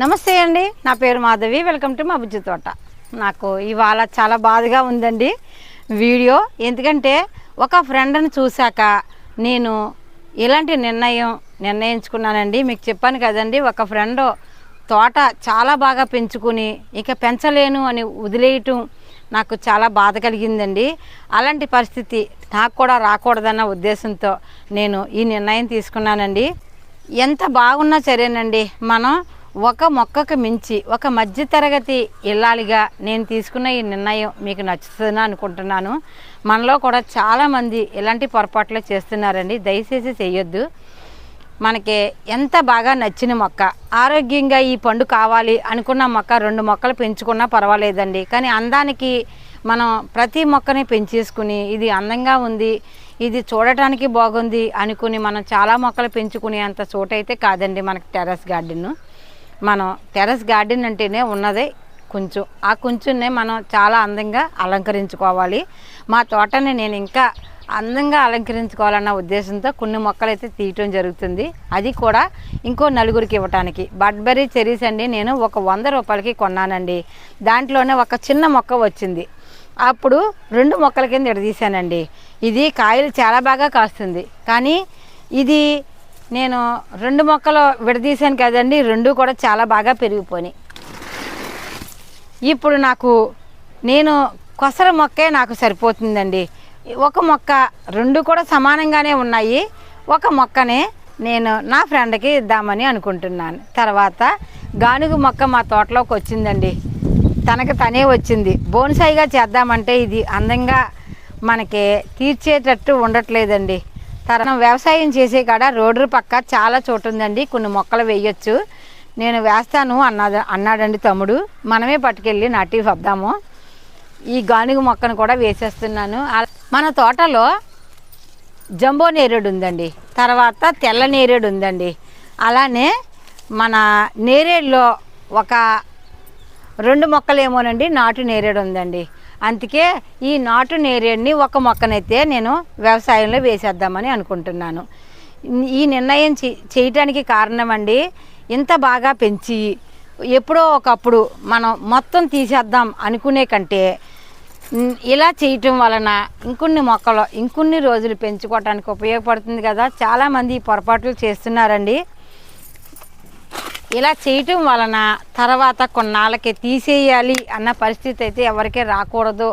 నమస్తే అండి. నా పేరు మాధవి. వెల్కమ్ టు మా బుజ్జి తోట. నాకు ఇవాళ చాలా బాధగా ఉందండి వీడియో. ఎందుకంటే ఒక ఫ్రెండ్ని చూశాక నేను ఇలాంటి నిర్ణయం నిర్ణయించుకున్నానండి. మీకు చెప్పాను కదండి ఒక ఫ్రెండ్ తోట చాలా బాగా పెంచుకుని ఇక పెంచలేను అని వదిలేయటం నాకు చాలా బాధ కలిగిందండి. అలాంటి పరిస్థితి నాకు కూడా రాకూడదన్న ఉద్దేశంతో నేను ఈ నిర్ణయం తీసుకున్నానండి. ఎంత బాగున్నా సరేనండి. మనం ఒక మొక్కకు మించి ఒక మధ్యతరగతి ఇల్లాలిగా నేను తీసుకున్న ఈ నిర్ణయం మీకు నచ్చుతుందని అనుకుంటున్నాను. మనలో కూడా చాలామంది ఇలాంటి పొరపాట్లు చేస్తున్నారండి. దయచేసి చేయొద్దు. మనకి ఎంత బాగా నచ్చిన మొక్క ఆరోగ్యంగా ఈ పండు కావాలి అనుకున్న మొక్క రెండు మొక్కలు పెంచుకున్నా పర్వాలేదండి. కానీ అందానికి మనం ప్రతి మొక్కని పెంచేసుకుని ఇది అందంగా ఉంది ఇది చూడటానికి బాగుంది అనుకుని మనం చాలా మొక్కలు పెంచుకునే అంత చోటైతే కాదండి మనకి టెర్రస్ గార్డెన్. మనం టెర్రస్ గార్డెన్ అంటేనే ఉన్నది కొంచెం. ఆ కొంచెంనే మనం చాలా అందంగా అలంకరించుకోవాలి. మా తోటని నేను ఇంకా అందంగా అలంకరించుకోవాలన్న ఉద్దేశంతో కొన్ని మొక్కలు అయితే తీయటం జరుగుతుంది. అది కూడా ఇంకో నలుగురికి ఇవ్వటానికి. బడ్బెర్రీ చెరీస్ అండి నేను ఒక వంద రూపాయలకి కొన్నానండి. దాంట్లోనే ఒక చిన్న మొక్క వచ్చింది. అప్పుడు రెండు మొక్కల కింద ఎడదీశానండి. ఇది కాయలు చాలా బాగా కాస్తుంది. కానీ ఇది నేను రెండు మొక్కలు విడదీశాను కదండి రెండు కూడా చాలా బాగా పెరిగిపోయినాయి. ఇప్పుడు నాకు నేను కొసర మొక్కే నాకు సరిపోతుందండి. ఒక మొక్క రెండు కూడా సమానంగానే ఉన్నాయి. ఒక మొక్కనే నేను నా ఫ్రెండ్కి ఇద్దామని అనుకుంటున్నాను. తర్వాత గానుగు మొక్క మా తోటలోకి వచ్చిందండి. తనకు తనే వచ్చింది. బోన్సాయిగా చేద్దామంటే ఇది అందంగా మనకి తీర్చేటట్టు ఉండట్లేదండి. తరం వ్యవసాయం చేసే కాడ రోడ్డు పక్క చాలా చోటు ఉందండి కొన్ని మొక్కలు వేయొచ్చు. నేను వేస్తాను అన్నది అన్నాడండి తమ్ముడు. మనమే పట్టుకెళ్ళి నాటి వద్దాము. ఈ గానుగ మొక్కను కూడా వేసేస్తున్నాను. మన తోటలో జంబో నేరేడు ఉందండి. తర్వాత తెల్ల నేరేడు ఉందండి. అలానే మన నేరేడులో ఒక రెండు మొక్కలేమోనండి నాటు నేరేడు ఉందండి. అందుకే ఈ నాటు నేరేడుని ఒక మొక్కనైతే నేను వ్యవసాయంలో వేసేద్దామని అనుకుంటున్నాను. ఈ నిర్ణయం చే- చేయటానికి కారణం అండి ఇంత బాగా పెంచి ఎప్పుడో ఒకప్పుడు మనం మొత్తం తీసేద్దాం అనుకునే కంటే ఇలా చేయటం వలన ఇంకొన్ని మొక్కలు ఇంకొన్ని రోజులు పెంచుకోవటానికి ఉపయోగపడుతుంది కదా. చాలామంది పొరపాట్లు చేస్తున్నారండి. ఇలా చేయటం వలన తర్వాత కొన్నాళ్ళకి తీసేయాలి అన్న పరిస్థితి అయితే ఎవరికీ రాకూడదు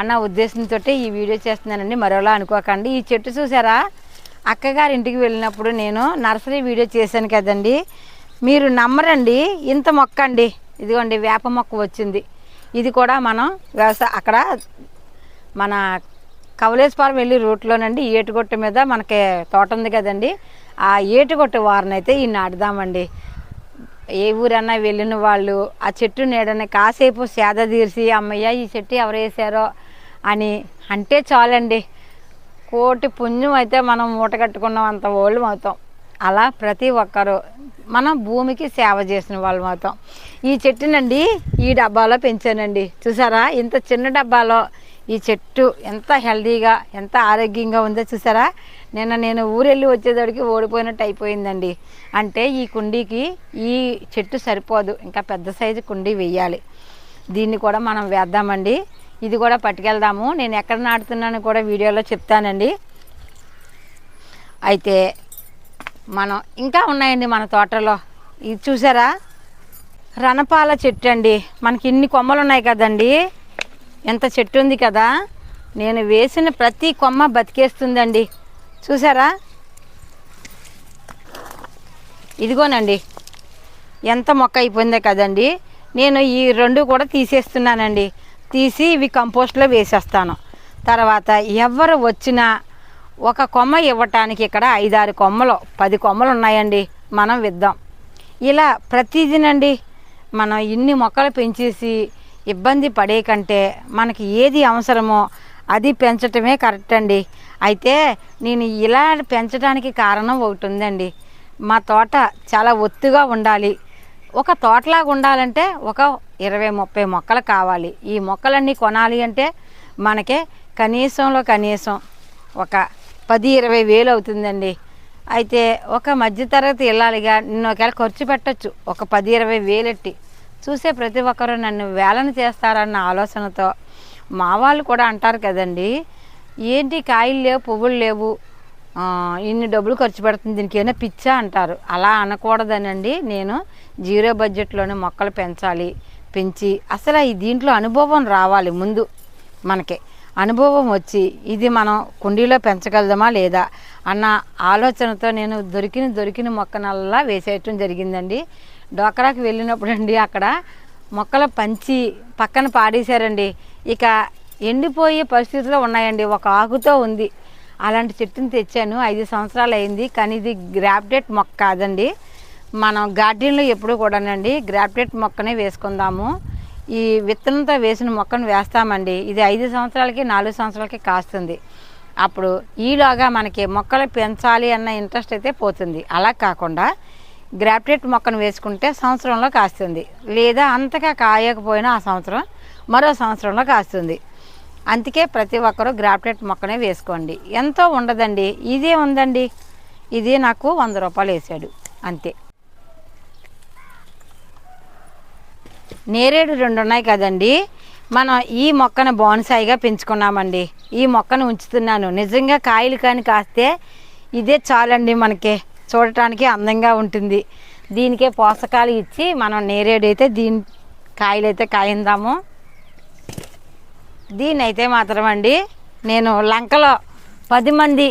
అన్న ఉద్దేశంతో ఈ వీడియో చేస్తున్నానండి. మరోలా అనుకోకండి. ఈ చెట్టు చూసారా? అక్కగారి ఇంటికి వెళ్ళినప్పుడు నేను నర్సరీ వీడియో చేశాను కదండి. మీరు నమ్మరండి. ఇంత మొక్క అండి ఇదిగోండి వేప మొక్క వచ్చింది. ఇది కూడా మనం వ్యవసాయ అక్కడ మన కవలేశ్వరం వెళ్ళి రూట్లోనండి. ఏటుగొట్టు మీద మనకి తోట ఉంది కదండి. ఆ ఏటుగొట్టు వారినైతే ఈ నాటుదామండి. ఏ ఊరన్నా వెళ్ళిన వాళ్ళు ఆ చెట్టు నీడని కాసేపు సేద తీర్చి అమ్మయ్య ఈ చెట్టు ఎవరు వేసారో అని అంటే చాలండి. కోటి పుణ్యం అయితే మనం మూట కట్టుకున్నాం అంత ఓళ్ళు అవుతాం అలా ప్రతి ఒక్కరు మనం భూమికి సేవ చేసిన వాళ్ళం అవుతాం ఈ చెట్టునండి ఈ డబ్బాలో పెంచానండి. చూసారా? ఇంత చిన్న డబ్బాలో ఈ చెట్టు ఎంత హెల్దీగా ఎంత ఆరోగ్యంగా ఉందో చూసారా? నిన్న నేను ఊరెళ్ళి వచ్చేసరికి ఓడిపోయినట్టు అయిపోయిందండి. అంటే ఈ కుండీకి ఈ చెట్టు సరిపోదు. ఇంకా పెద్ద సైజు కుండీ వెయ్యాలి. దీన్ని కూడా మనం వేద్దామండి. ఇది కూడా పట్టుకెళ్దాము. నేను ఎక్కడ నాటుతున్నాను కూడా వీడియోలో చెప్తానండి. అయితే మనం ఇంకా ఉన్నాయండి మన తోటలో. ఇది చూసారా? రణపాల చెట్టు అండి. మనకి ఇన్ని కొమ్మలు ఉన్నాయి కదండి. ఎంత చెట్టు ఉంది కదా. నేను వేసిన ప్రతి కొమ్మ బతికేస్తుందండి. చూసారా? ఇదిగోనండి. ఎంత మొక్క అయిపోయిందే కదండి. నేను ఈ రెండు కూడా తీసేస్తున్నానండి. తీసి ఇవి కంపోస్ట్లో వేసేస్తాను. తర్వాత ఎవరు వచ్చినా ఒక కొమ్మ ఇవ్వటానికి ఇక్కడ ఐదారు కొమ్మలు పది కొమ్మలు ఉన్నాయండి. మనం విద్దాం. ఇలా ప్రతిదినండి మనం ఇన్ని మొక్కలు పెంచేసి ఇబ్బంది పడే కంటే మనకి ఏది అవసరమో అది పెంచటమే కరెక్ట్ అండి. అయితే నేను ఇలా పెంచడానికి కారణం ఒకటి ఉందండి మా తోట చాలా ఒత్తుగా ఉండాలి. ఒక తోటలాగా ఉండాలంటే ఒక ఇరవై ముప్పై మొక్కలు కావాలి. ఈ మొక్కలన్నీ కొనాలి అంటే మనకి కనీసంలో కనీసం ఒక పది ఇరవై వేలు అవుతుందండి. అయితే ఒక మధ్యతరగతి ఇల్లాలిగా నిన్న ఒకవేళ ఖర్చు పెట్టచ్చు ఒక పది ఇరవై వేలెట్టి. చూసే ప్రతి ఒక్కరూ నన్ను వేలను చేస్తారన్న ఆలోచనతో మా వాళ్ళు కూడా అంటారు కదండీ ఏంటి కాయలు లేవు పువ్వులు లేవు? ఇన్ని డబ్బులు ఖర్చు పెడుతుంది దీనికి ఏమైనా పిచ్చా అంటారు. అలా అనకూడదనండి. నేను జీరో బడ్జెట్లోనే మొక్కలు పెంచాలి పెంచి అసలు ఈ దీంట్లో అనుభవం రావాలి ముందు మనకి. అనుభవం వచ్చి ఇది మనం కుండీలో పెంచగలదమా లేదా అన్న ఆలోచనతో నేను దొరికిన దొరికిన మొక్కనల్లా వేసేయటం జరిగిందండి. డోకరాకి వెళ్ళినప్పుడు అండి అక్కడ మొక్కలు పంచి పక్కన పాడేశారండి. ఇక ఎండిపోయే పరిస్థితిలో ఉన్నాయండి. ఒక ఆకుతో ఉంది. అలాంటి చెట్టుని తెచ్చాను. ఐదు సంవత్సరాలు అయింది. కానీ ఇది గ్రాప్డేట్ మొక్క కాదండి. మనం గార్డెన్లో ఎప్పుడు కూడానండి గ్రాప్టెట్ మొక్కనే వేసుకుందాము. ఈ విత్తనంతో వేసిన మొక్కను వేస్తామండి. ఇది ఐదు సంవత్సరాలకి నాలుగు సంవత్సరాలకి కాస్తుంది. అప్పుడు ఈలోగా మనకి మొక్కలు పెంచాలి అన్న ఇంట్రెస్ట్ అయితే పోతుంది. అలా కాకుండా గ్రాప్టెట్ మొక్కను వేసుకుంటే సంవత్సరంలో కాస్తుంది. లేదా అంతగా కాయకపోయినా ఆ సంవత్సరం మరో సంవత్సరంలో కాస్తుంది. అందుకే ప్రతి ఒక్కరూ గ్రాప్టెట్ మొక్కనే వేసుకోండి. ఎంతో ఉండదండి. ఇదే ఉందండి. ఇది నాకు వంద రూపాయలు వేసాడు. అంతే. నేరేడు రెండు ఉన్నాయి కదండి. మనం ఈ మొక్కను బోన్సాయిగా పెంచుకున్నామండి. ఈ మొక్కను ఉంచుతున్నాను. నిజంగా కాయలు కానీ కాస్తే ఇదే చాలండి మనకి. చూడటానికి అందంగా ఉంటుంది. దీనికే పోషకాలు ఇచ్చి మనం నేరేడు అయితే దీని కాయలు అయితే కాయిందాము. దీని అయితే మాత్రం అండి నేను లంకలో పది మంది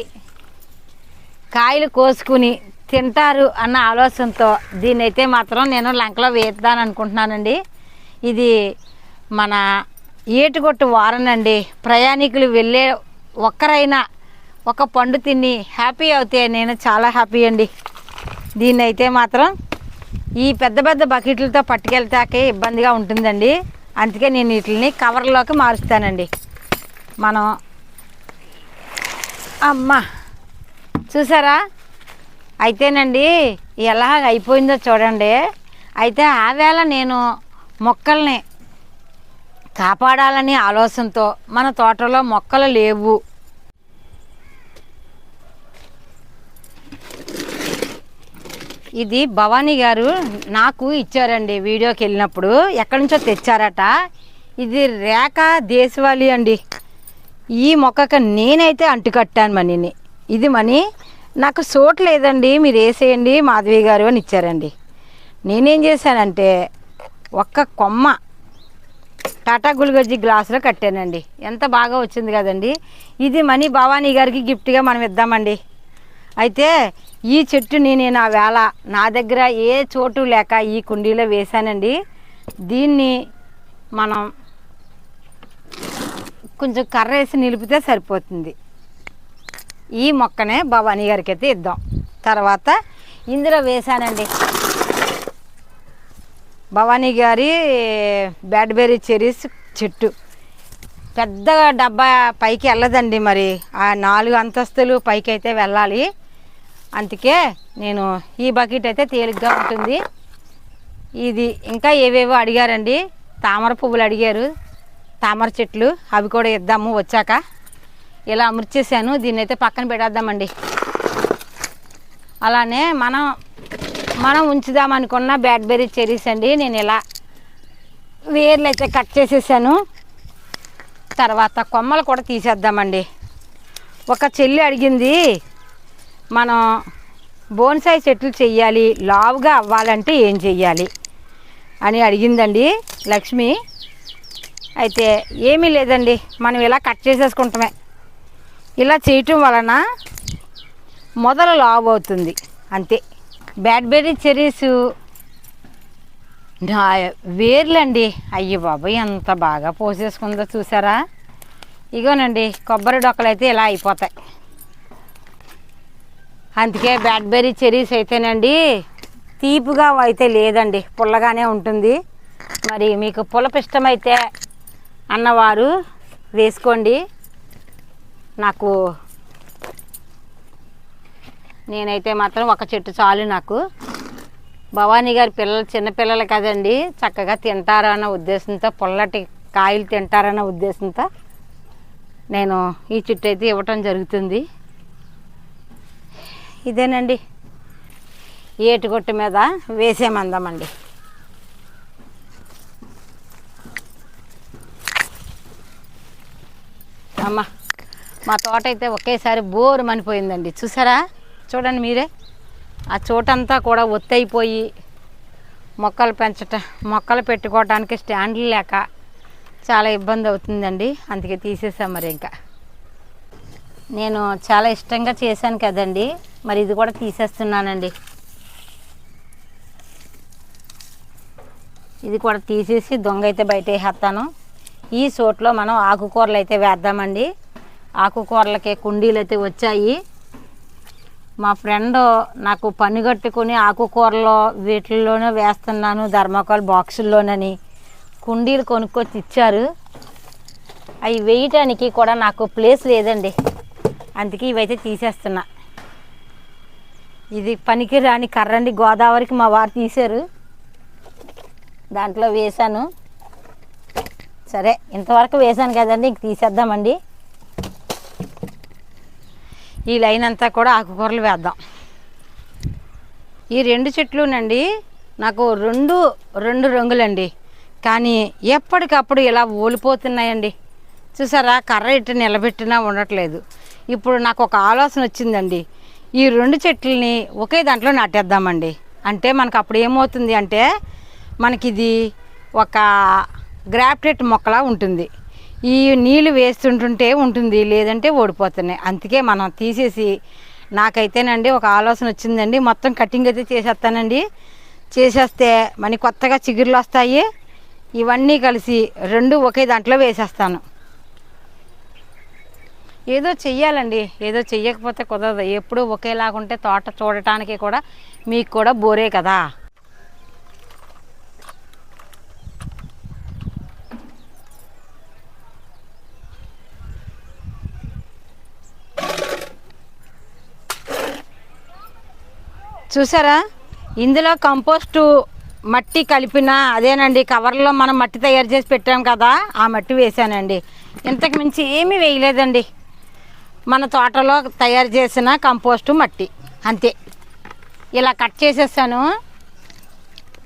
కాయలు కోసుకుని తింటారు అన్న ఆలోచనతో దీన్ని అయితే మాత్రం నేను లంకలో వేద్దాను అనుకుంటున్నానండి. ఇది మన ఏటుగొట్టు వారనండి. ప్రయాణికులు వెళ్ళే ఒక్కరైనా ఒక పండు తిని హ్యాపీ అవుతే నేను చాలా హ్యాపీ అండి. దీన్ని అయితే మాత్రం ఈ పెద్ద పెద్ద బకెట్లతో పట్టుకెళ్తాకే ఇబ్బందిగా ఉంటుందండి. అందుకే నేను వీటిని కవర్లోకి మారుస్తానండి. మనం అమ్మా చూసారా? అయితేనండి ఎలా అయిపోయిందో చూడండి. అయితే ఆ వేళ నేను మొక్కల్ని కాపాడాలని ఆలోచనతో మన తోటలో మొక్కలు లేవు. ఇది భవానీ గారు నాకు ఇచ్చారండి వీడియోకి వెళ్ళినప్పుడు. ఎక్కడి నుంచో తెచ్చారట. ఇది రేఖ దేశవాళీ అండి. ఈ మొక్కకు నేనైతే అంటుకట్టాను మనీని ఇది మనీ నాకు చోటు లేదండి మీరు వేసేయండి మాధవి గారు అని ఇచ్చారండి. నేనేం చేశానంటే ఒక్క కొమ్మ టాటా గుల్గజ్జి గ్లాసులో కట్టానండి. ఎంత బాగా వచ్చింది కదండి. ఇది మనీ భవానీ గారికి గిఫ్ట్గా మనం ఇద్దామండి. అయితే ఈ చెట్టుని నేను ఆ వేళ. నా దగ్గర ఏ చోటు లేక ఈ కుండీలో వేశానండి. దీన్ని మనం కొంచెం కర్ర వేసి నిలిపితే సరిపోతుంది. ఈ మొక్కనే భవానీ గారికి అయితే ఇద్దాం. తర్వాత ఇందులో వేశానండి. భవానీ గారి బ్యాడ్బెర్రీ చెరీస్ చెట్టు. పెద్ద డబ్బా పైకి వెళ్ళదండి మరి. ఆ నాలుగు అంతస్తులు పైకి అయితే వెళ్ళాలి. అందుకే నేను ఈ బకెట్ అయితే తేలిగ్గా ఉంటుంది. ఇది ఇంకా ఏవేవో అడిగారండి. తామర పువ్వులు అడిగారు. తామర చెట్లు అవి కూడా ఇద్దాము వచ్చాక. ఇలా అమర్చేసాను దీన్ని అయితే పక్కన పెట్టేద్దామండి. అలానే మనం మనం ఉంచుదాం అనుకున్న బ్యాడ్బెర్రీ చెరీస్ అండి. నేను ఇలా వేర్లు అయితే కట్ చేసేసాను. తర్వాత కొమ్మలు కూడా తీసేద్దామండి. ఒక చెల్లి అడిగింది మనం బోన్సాయి చెట్లు చెయ్యాలి లావుగా అవ్వాలంటే ఏం చెయ్యాలి? అని అడిగిందండి లక్ష్మి. అయితే ఏమీ లేదండి మనం ఇలా కట్ చేసేసుకుంటామే. ఇలా చేయటం వలన మొదలు లావు అవుతుంది అంతే. బ్యాడ్బెర్రీ చెరీస్ నా వేర్లండి. అయ్యి బాబాయ్ ఎంత బాగా పోసేసుకుందో చూసారా? ఇగోనండి కొబ్బరి డొక్కలు అయితే ఇలా అయిపోతాయి. అందుకే బ్యాడ్బెర్రీ చెరీస్ అయితేనండి తీపిగా అయితే లేదండి పుల్లగానే ఉంటుంది. మరి మీకు పులప ఇష్టమైతే అన్నవారు వేసుకోండి. నాకు నేనైతే మాత్రం ఒక చెట్టు చాలు నాకు. భవానీ గారి పిల్లలు చిన్నపిల్లలు కదండి చక్కగా తింటారన్న ఉద్దేశంతో పుల్లటి కాయలు తింటారన్న ఉద్దేశంతో నేను ఈ చెట్టు అయితే ఇవ్వటం జరుగుతుంది. ఇదేనండి. ఏటుగొట్టు మీద వేసేమందామండి అమ్మ మా తోట అయితే ఒకేసారి బోరు మనిపోయిందండి. చూసారా? చూడండి మీరే. ఆ చోటంతా కూడా ఒత్తైపోయి మొక్కలు పెంచట మొక్కలు పెట్టుకోవడానికి స్టాండ్లు లేక చాలా ఇబ్బంది అవుతుందండి. అందుకే తీసేసాం మరి ఇంకా. నేను చాలా ఇష్టంగా చేశాను కదండి. మరి ఇది కూడా తీసేస్తున్నానండి. ఇది కూడా తీసేసి దొంగ అయితే బయట వేసేస్తాను. ఈ చోట్లో మనం ఆకుకూరలు అయితే వేద్దామండి. ఆకుకూరలకి కుండీలు అయితే వచ్చాయి. మా ఫ్రెండ్ నాకు పని కట్టుకుని ఆకుకూరలో వీటిల్లోనే వేస్తున్నాను ధర్మకాల్ బాక్సుల్లోనని. కుండీలు కొనుక్కొచ్చి ఇచ్చారు. అవి వేయటానికి కూడా నాకు ప్లేస్ లేదండి. అందుకే ఇవైతే తీసేస్తున్నా. ఇది పనికి రాని కర్రండి గోదావరికి మా వారు తీశారు. దాంట్లో వేశాను. సరే ఇంతవరకు వేశాను కదండి ఇంక తీసేద్దామండి. ఈ లైన్ అంతా కూడా ఆకుకూరలు వేద్దాం. ఈ రెండు చెట్లునండి నాకు రెండు రెండు రంగులండి. కానీ ఎప్పటికప్పుడు ఇలా ఓలిపోతున్నాయండి. చూసారా కర్ర ఇట్టు నిలబెట్టినా ఉండట్లేదు. ఇప్పుడు నాకు ఒక ఆలోచన వచ్చిందండి. ఈ రెండు చెట్లని ఒకే దాంట్లో నాటేద్దామండి. అంటే మనకు అప్పుడు ఏమవుతుంది అంటే మనకి ఇది ఒక గ్రాఫ్టెట్ మొక్కలా ఉంటుంది. ఈ నీళ్ళు వేస్తుంటుంటే ఉంటుంది లేదంటే ఓడిపోతున్నాయి. అందుకే మనం తీసేసి నాకైతేనండి ఒక ఆలోచన వచ్చిందండి. మొత్తం కటింగ్ అయితే చేసేస్తానండి. చేసేస్తే మనకి కొత్తగా చిగుర్లు వస్తాయి. ఇవన్నీ కలిసి రెండు ఒకే దాంట్లో వేసేస్తాను. ఏదో చెయ్యాలండి. ఏదో చెయ్యకపోతే కుదరదు. ఎప్పుడూ ఒకేలాగుంటే తోట చూడటానికి కూడా మీకు కూడా బోరే కదా. చూసారా? ఇందులో కంపోస్టు మట్టి కలిపిన అదేనండి. కవర్లో మనం మట్టి తయారు చేసి పెట్టాం కదా ఆ మట్టి వేసానండి. ఇంతకు మించి ఏమీ వేయలేదండి. మన తోటలో తయారు చేసిన కంపోస్టు మట్టి. అంతే. ఇలా కట్ చేసేసాను.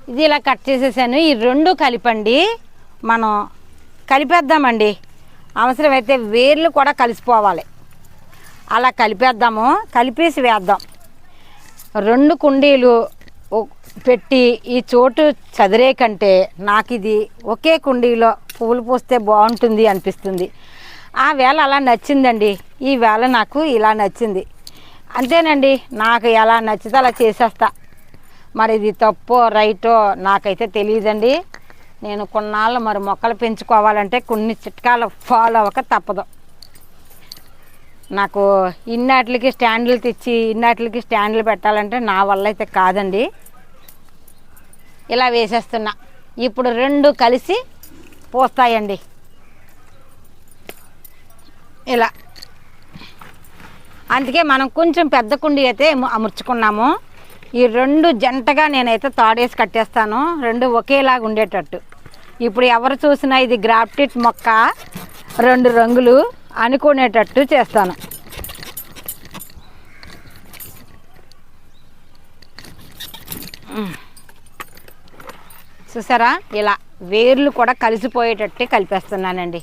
ఇది ఇలా కట్ చేసేసాను. ఈ రెండు కలిపండి. మనం కలిపేద్దామండి. అవసరమైతే వేర్లు కూడా కలిసిపోవాలి. అలా కలిపేద్దాము. కలిపేసి వేద్దాం. రెండు కుండీలు పెట్టి ఈ చోటు చదిరే కంటే నాకు ఇది ఒకే కుండీలో పువ్వులు పూస్తే బాగుంటుంది అనిపిస్తుంది. ఆ వేళ అలా నచ్చిందండి. ఈవేళ నాకు ఇలా నచ్చింది. అంతేనండి నాకు ఎలా నచ్చితే అలా చేసేస్తా. మరి ఇది తప్పో రైటో నాకైతే తెలియదండి. నేను కొన్నాళ్ళు మరి మొక్కలు పెంచుకోవాలంటే కొన్ని చిట్కాలు ఫాలో అవ్వక తప్పదు. నాకు ఇన్నాటికి స్టాండ్లు తెచ్చి ఇన్నాటికి స్టాండ్లు పెట్టాలంటే నా వల్ల అయితే కాదండి. ఇలా వేసేస్తున్నా. ఇప్పుడు రెండు కలిసి పోస్తాయండి. ఇలా. అందుకే మనం కొంచెం పెద్ద కుండి అయితే అమర్చుకున్నాము. ఈ రెండు జంటగా నేనైతే తాడేసి కట్టేస్తాను. రెండు ఒకేలాగా ఉండేటట్టు. ఇప్పుడు ఎవరు చూసినా ఇది గ్రాఫ్టిట్ మొక్క రెండు రంగులు అనుకునేటట్టు చేస్తాను. చూసారా? ఇలా వేర్లు కూడా కలిసిపోయేటట్టే కలిపేస్తున్నానండి.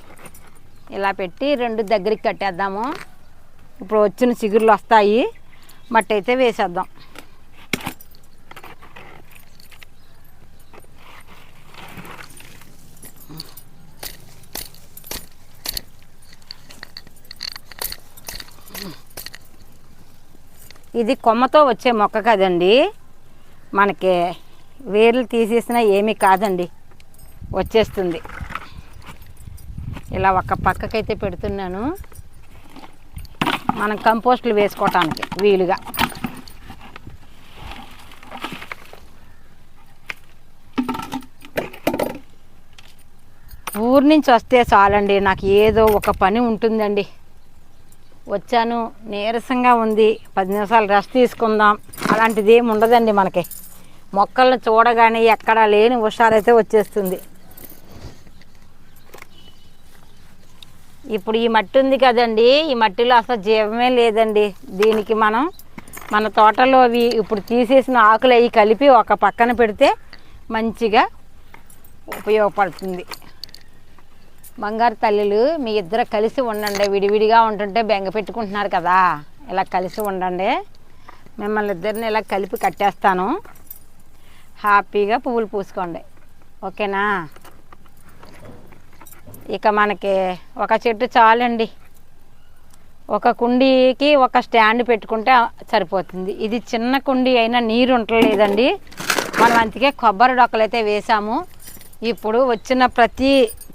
ఇలా పెట్టి రెండు దగ్గరికి కట్టేద్దాము. ఇప్పుడు వచ్చిన చిగుర్లు వస్తాయి. మట్టి అయితే వేసేద్దాం. ఇది కొమ్మతో వచ్చే మొక్క కదండి. మనకి వేర్లు తీసేసినా ఏమీ కాదండి. వచ్చేస్తుంది. ఇలా ఒక పక్కకైతే పెడుతున్నాను. మనం కంపోస్టులు వేసుకోవటానికి వీలుగా. ఊరి నుంచి వస్తే చాలండి నాకు ఏదో ఒక పని ఉంటుందండి. వచ్చాను నీరసంగా ఉంది పది నిమిషాలు రెస్ట్ తీసుకుందాం. అలాంటిది ఏమి ఉండదండి మనకి. మొక్కలను చూడగానే ఎక్కడా లేని హుషారైతే వచ్చేస్తుంది. ఇప్పుడు ఈ మట్టి ఉంది కదండి ఈ మట్టిలో అసలు జీవమే లేదండి. దీనికి మనం మన తోటలో అవి ఇప్పుడు తీసేసిన ఆకులు అవి కలిపి ఒక పక్కన పెడితే మంచిగా ఉపయోగపడుతుంది. బంగారు తల్లులు మీ ఇద్దరు కలిసి ఉండండి. విడివిడిగా ఉంటుంటే బెంగ పెట్టుకుంటున్నారు కదా. ఇలా కలిసి ఉండండి. మిమ్మల్ని ఇద్దరిని ఇలా కలిపి కట్టేస్తాను. హ్యాపీగా పువ్వులు పూసుకోండి. ఓకేనా? ఇక మనకి ఒక చెట్టు చాలండి. ఒక కుండీకి ఒక స్టాండ్ పెట్టుకుంటే సరిపోతుంది. ఇది చిన్న కుండీ అయినా నీరు ఉండలేదండి. మనం అందుకే కొబ్బరి డొక్కలు అయితే వేసాము. ఇప్పుడు వచ్చిన ప్రతి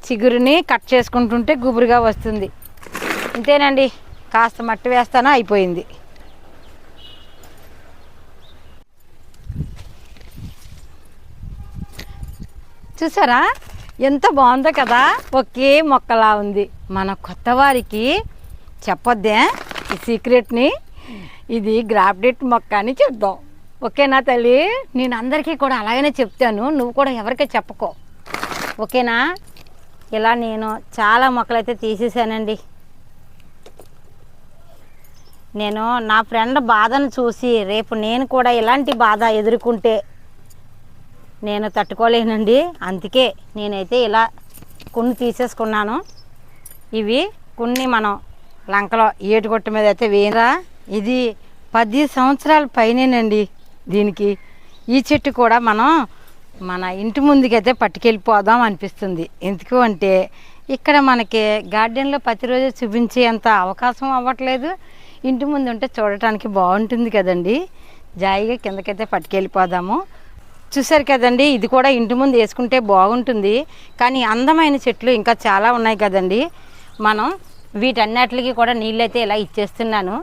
చిగురుని కట్ చేసుకుంటుంటే గుబురుగా వస్తుంది. అంతేనండి కాస్త మట్టి వేస్తాను? అయిపోయింది. చూసారా? ఎంత బాగుందో కదా? ఒకే మొక్కలా ఉంది. మన కొత్త వారికి చెప్పొద్దే? ఈ సీక్రెట్ని? ఇది గ్రాఫ్డెట్ మొక్క అని చెప్దాం. ఓకేనా తల్లి? నేను అందరికీ కూడా అలాగనే చెప్తాను. నువ్వు కూడా ఎవరికీ చెప్పుకో. ఓకేనా? ఇలా నేను చాలా మొక్కలు అయితే తీసేసానండి. నేను నా ఫ్రెండ్ బాధను చూసి రేపు నేను కూడా ఇలాంటి బాధ ఎదుర్కొంటే నేను తట్టుకోలేనండి. అందుకే నేనైతే ఇలా కొన్ని తీసేసుకున్నాను. ఇవి కొన్ని మనం లంకలో ఏటుగొట్టు మీద అయితే వేయరా. ఇది పది సంవత్సరాల పైనేనండి దీనికి. ఈ చెట్టు కూడా మనం మన ఇంటి ముందుకైతే పట్టుకెళ్ళిపోదాం అనిపిస్తుంది. ఎందుకు అంటే ఇక్కడ మనకి గార్డెన్లో ప్రతిరోజు చూపించేంత అవకాశం అవ్వట్లేదు. ఇంటి ముందు ఉంటే చూడటానికి బాగుంటుంది కదండి. జాయిగా కిందకైతే పట్టుకెళ్ళిపోదాము. చూసారు కదండి ఇది కూడా ఇంటి ముందు వేసుకుంటే బాగుంటుంది. కానీ అందమైన చెట్లు ఇంకా చాలా ఉన్నాయి కదండి. మనం వీటన్నిటికి కూడా నీళ్ళు అయితే ఇలా ఇచ్చేస్తున్నాను.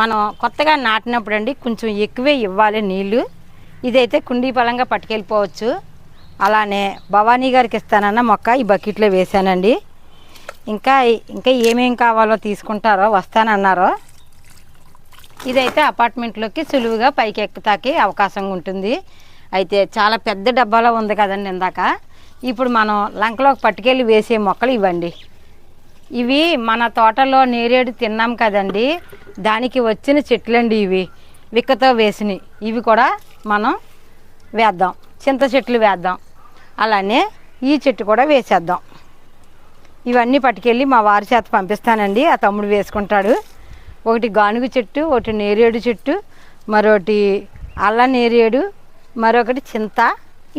మనం కొత్తగా నాటినప్పుడు అండి కొంచెం ఎక్కువే ఇవ్వాలి నీళ్ళు. ఇదైతే కుండీ పలంగా పట్టుకెళ్ళిపోవచ్చు. అలానే భవానీ గారికి ఇస్తానన్న మొక్క ఈ బకెట్లో వేశానండి. ఇంకా ఇంకా ఏమేం కావాలో తీసుకుంటారో వస్తానన్నారో. ఇదైతే అపార్ట్మెంట్లోకి సులువుగా పైకి ఎక్కుతాకి అవకాశం ఉంటుంది. అయితే చాలా పెద్ద డబ్బాలో ఉంది కదండి ఇందాక. ఇప్పుడు మనం లంకలోకి పట్టుకెళ్ళి వేసే మొక్కలు ఇవ్వండి. ఇవి మన తోటలో నేరేడు తిన్నాం కదండి. దానికి వచ్చిన చెట్లండి ఇవి. విక్కతో వేసినవి. ఇవి కూడా మనం వేద్దాం. చింత చెట్లు వేద్దాం. అలానే ఈ చెట్టు కూడా వేసేద్దాం. ఇవన్నీ పట్టుకెళ్ళి మా వారి చేత పంపిస్తానండి. ఆ తమ్ముడు వేసుకుంటాడు. ఒకటి గానుగు చెట్టు ఒకటి నేరేడు చెట్టు మరొకటి అల్ల నేరేడు మరొకటి చింత.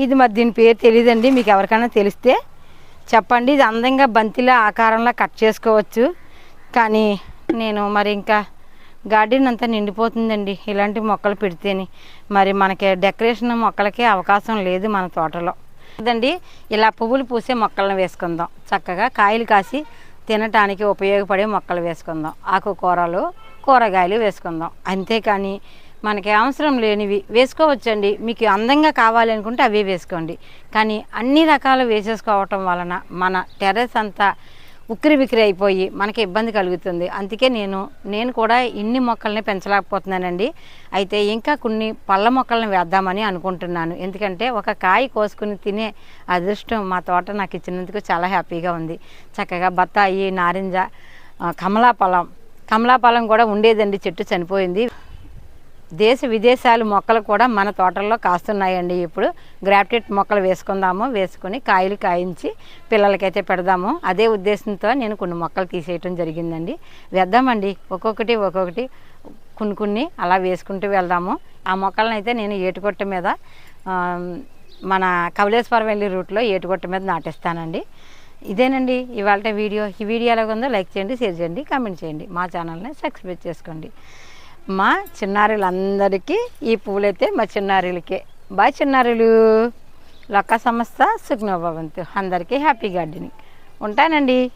ఇది మరి దీని పేరు తెలియదండి మీకు ఎవరికైనా తెలిస్తే చెప్పండి. ఇది అందంగా బంతిలా ఆకారంలో కట్ చేసుకోవచ్చు. కానీ నేను మరి ఇంకా గార్డెన్ అంతా నిండిపోతుందండి ఇలాంటి మొక్కలు పెడితేని. మరి మనకి డెకరేషన్ మొక్కలకే అవకాశం లేదు మన తోటలో. అదండి ఇలా పువ్వులు పూసే మొక్కలను వేసుకుందాం. చక్కగా కాయలు కాసి తినటానికి ఉపయోగపడే మొక్కలు వేసుకుందాం. ఆకుకూరలు కూరగాయలు వేసుకుందాం. అంతేకాని మనకి అవసరం లేనివి వేసుకోవచ్చండి. మీకు అందంగా కావాలి అనుకుంటే అవే వేసుకోండి. కానీ అన్ని రకాలు వేసేసుకోవటం వలన మన టెర్రస్ అంతా ఉక్కిరి బిక్కిరి అయిపోయి మనకి ఇబ్బంది కలుగుతుంది. అందుకే నేను నేను కూడా ఇన్ని మొక్కల్ని పెంచలేకపోతున్నానండి. అయితే ఇంకా కొన్ని పళ్ళ మొక్కలను వేద్దామని అనుకుంటున్నాను. ఎందుకంటే ఒక కాయ కోసుకుని తినే అదృష్టం మా తోట నాకు ఇచ్చినందుకు చాలా హ్యాపీగా ఉంది. చక్కగా బత్తాయి నారింజ కమలాపలం కమలాపలం కూడా ఉండేదండి. చెట్టు చనిపోయింది. దేశ విదేశాలు మొక్కలు కూడా మన తోటల్లో కాస్తున్నాయండి. ఇప్పుడు గ్రాఫ్టెడ్ మొక్కలు వేసుకుందాము వేసుకొని కాయలు కాయించి పిల్లలకైతే పెడదాము. అదే ఉద్దేశంతో నేను కొన్ని మొక్కలు తీసేయటం జరిగిందండి. వేద్దామండి. ఒక్కొక్కటి ఒక్కొక్కటి కొన్ని కొన్ని అలా వేసుకుంటూ వెళ్దాము. ఆ మొక్కలను అయితే నేను ఏటుకొట్ట మీద మన కవలేశ్వరం వెళ్ళి రూట్లో ఏటుకొట్ట మీద నాటిస్తానండి. ఇదేనండి ఇవాళ వీడియో. ఈ వీడియో ఎలాగ ఉందో లైక్ చేయండి షేర్ చేయండి కామెంట్ చేయండి. మా ఛానల్ని సబ్స్క్రైబ్ చేసుకోండి. మా చిన్నారులందరికీ ఈ పూలైతే మా చిన్నారులకే. బాయ్ చిన్నారులు. లొక్క సంస్థ సుగ్నోభవంతు అందరికీ హ్యాపీ గార్డెనింగ్. ఉంటానండి.